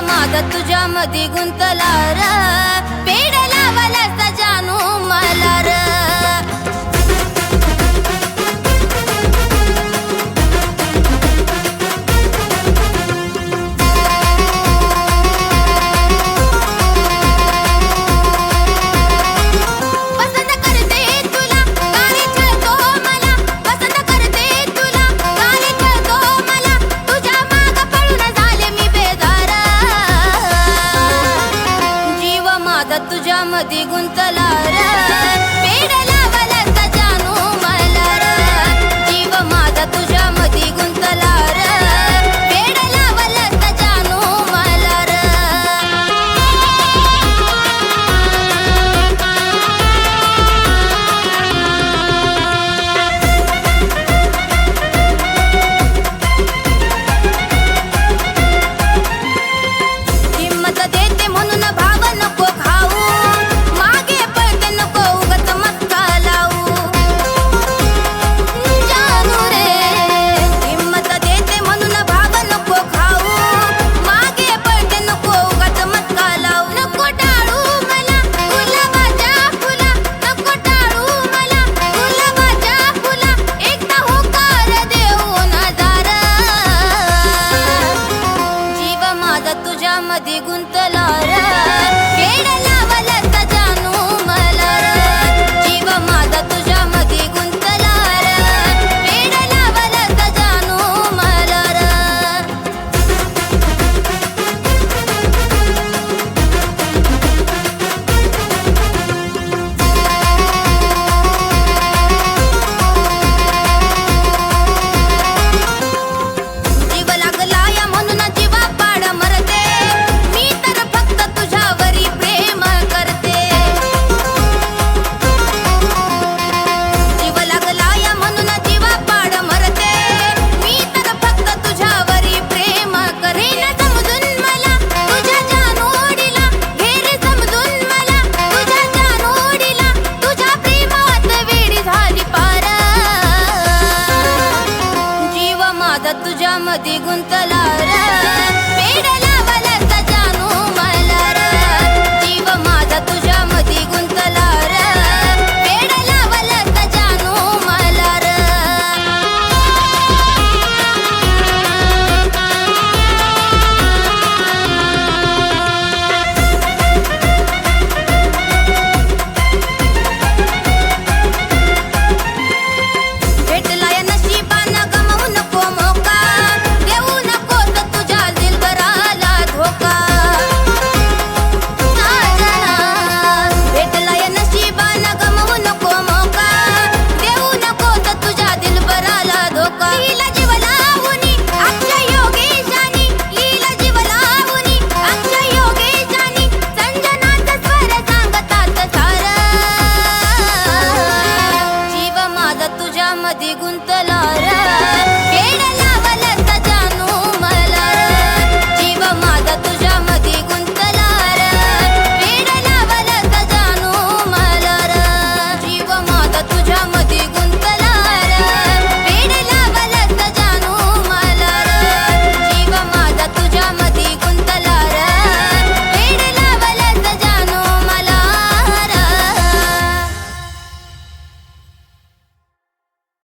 माझा तुझ्या मधी गुंतला र. पेड మది గుంతలారా? పేడల pregunto. तुझ्या मधी गुंतला